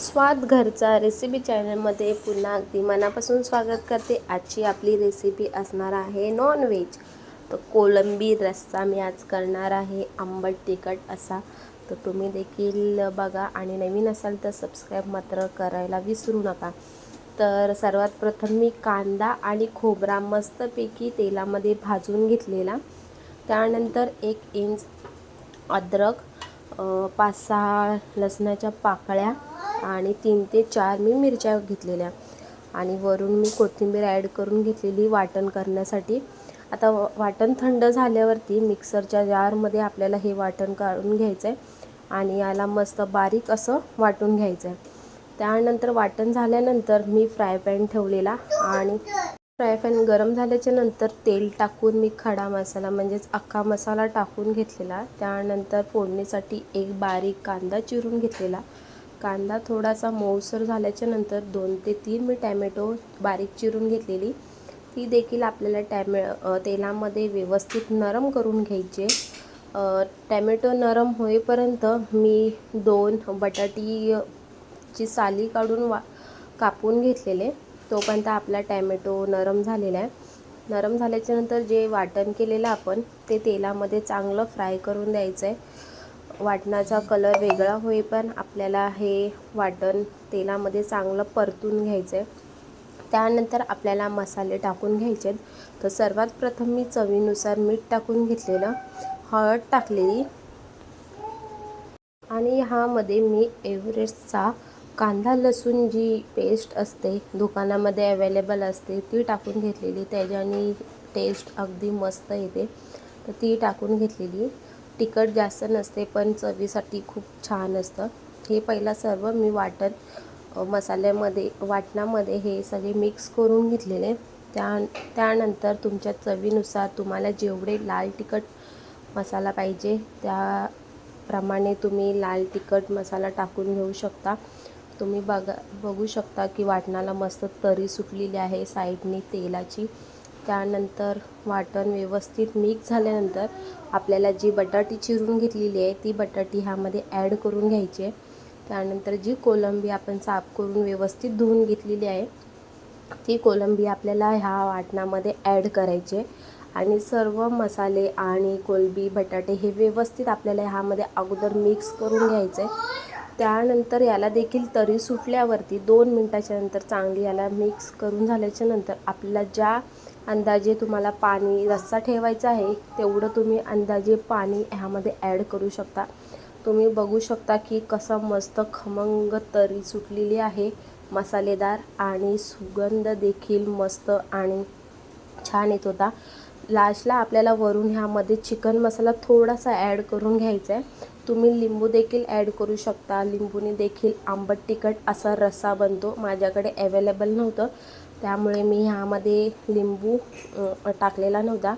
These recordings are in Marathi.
स्वाद घरचा रेसिपी चॅनलमध्ये पुन्हा अगदी मनापासून स्वागत करते. आजची आपली रेसिपी असणार आहे नॉनव्हेज तर कोलंबी रस्सा मी आज करणार आहे. आंबट तिखट असा. तर तुम्ही देखील बघा आणि नवीन असाल तर सबस्क्राईब मात्र करायला विसरू नका. तर सर्वात प्रथम मी कांदा आणि खोबरा मस्तपैकी तेलामध्ये भाजून घेतलेला. त्यानंतर एक इंच अद्रक पाच सहा लसणाच्या पाकळ्या आणि तीन ते चार मी मिरच्या घेतलेल्या. आणि वरून मी कोथिंबीर ॲड करून घेतलेली वाटण करण्यासाठी. आता व- वाटण थंड झाल्यावरती मिक्सरच्या जारमध्ये आपल्याला हे वाटण काढून घ्यायचं आहे आणि याला मस्त बारीक असं वाटून घ्यायचं आहे त्यानंतर वाटण झाल्यानंतर मी फ्राय पॅन ठेवलेला आणि फ्राय पॅन गरम झाल्याच्यानंतर तेल टाकून मी खडा मसाला म्हणजेच अख्खा मसाला टाकून घेतलेला. त्यानंतर फोडणीसाठी एक बारीक कांदा चिरून घेतलेला. कांदा थोडासा मऊसर झाल्याच्यानंतर दोन ते तीन मी टॅमॅटो बारीक चिरून घेतलेली. ती देखील आपल्याला टॅमॅ तेलामध्ये व्यवस्थित नरम करून घ्यायचे टॅमॅटो नरम होईपर्यंत मी दोन बटाटी ची साली काढून वा कापून घेतलेले. तोपर्यंत आपला टॅमॅटो नरम झालेला आहे. नरम झाल्याच्यानंतर जे वाटण केलेलं आपण ते तेलामध्ये चांगलं फ्राय करून द्यायचं आहे वाटणाचा कलर वेगळा होई पण आपल्याला हे वाटण तेलामध्ये चांगलं परतून घ्यायचं आहे त्यानंतर आपल्याला मसाले टाकून घ्यायचे आहेत तर सर्वात प्रथम मी चवीनुसार मीठ टाकून घेतलेलं हळद टाकलेली. आणि ह्यामध्ये मी एव्हरेस्टचा कांदा लसूण जी पेस्ट असते दुकानामध्ये अवेलेबल असते ती टाकून घेतलेली. त्याच्याने टेस्ट अगदी मस्त येते. तर ती टाकून घेतलेली. तिखट जास्त नसते पण चवीसाठी खूप छान असतं. हे पहिला सर्व मी वाटण मसाल्यामध्ये वाटणामध्ये हे सगळे मिक्स करून घेतलेले. त्या त्यानंतर तुमच्या चवीनुसार तुम्हाला जेवढे लाल तिखट मसाला पाहिजे त्याप्रमाणे तुम्ही लाल तिखट मसाला टाकून घेऊ शकता. तुम्ही बघा बघू शकता की वाटणाला मस्त तरी सुटलेली आहे साईडनी तेलाची. त्यानंतर वाटण व्यवस्थित मिक्स झाल्यानंतर आपल्याला जी बटाटी चिरून घेतलेली आहे ती बटाटी ह्यामध्ये ॲड करून घ्यायची आहे. त्यानंतर जी कोलंबी आपण साफ करून व्यवस्थित धुवून घेतलेली आहे ती कोलंबी आपल्याला ह्या वाटणामध्ये ॲड करायचे आणि सर्व मसाले आणि कोलंबी बटाटे हे व्यवस्थित आपल्याला ह्यामध्ये अगोदर मिक्स करून घ्यायचे त्यानंतर याला देखील तरी सुटल्यावरती दोन मिनटाच्या नंतर चांगली याला मिक्स करून झाल्याच्यानंतर आपल्याला ज्या अंदाजे तुम्हाला पाणी रस्सा ठेवायचा आहे तेवढं तुम्ही अंदाजे पाणी ह्यामध्ये ॲड करू शकता. तुम्ही बघू शकता की कसं मस्त खमंग तरी सुटलेली आहे. मसालेदार आणि सुगंध देखील मस्त आणि छान येत होता. लास्टला आपल्याला वरून ह्यामध्ये चिकन मसाला थोडासा ॲड करून घ्यायचा आहे तुम्ही लिंबू देखील ॲड करू शकता. लिंबूने देखील आंबट तिखट असा रस्सा बनतो. माझ्याकडे अवेलेबल नव्हतं. त्यामुळे मी ह्यामध्ये लिंबू टाकलेला नव्हता.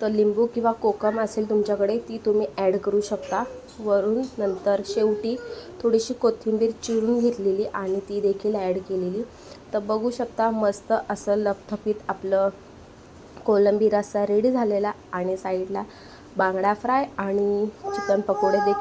तर लिंबू किंवा कोकम असेल तुमच्याकडे ती तुम्ही ॲड करू शकता. वरून नंतर शेवटी थोडीशी कोथिंबीर चिरून घेतलेली आणि ती देखील ॲड केलेली. तर बघू शकता मस्त असं लपथपीत आपलं कोलंबी रस्सा रेडी झालेला आणि साईडला बांगडा फ्राय आणि चिकन पकोडे देखील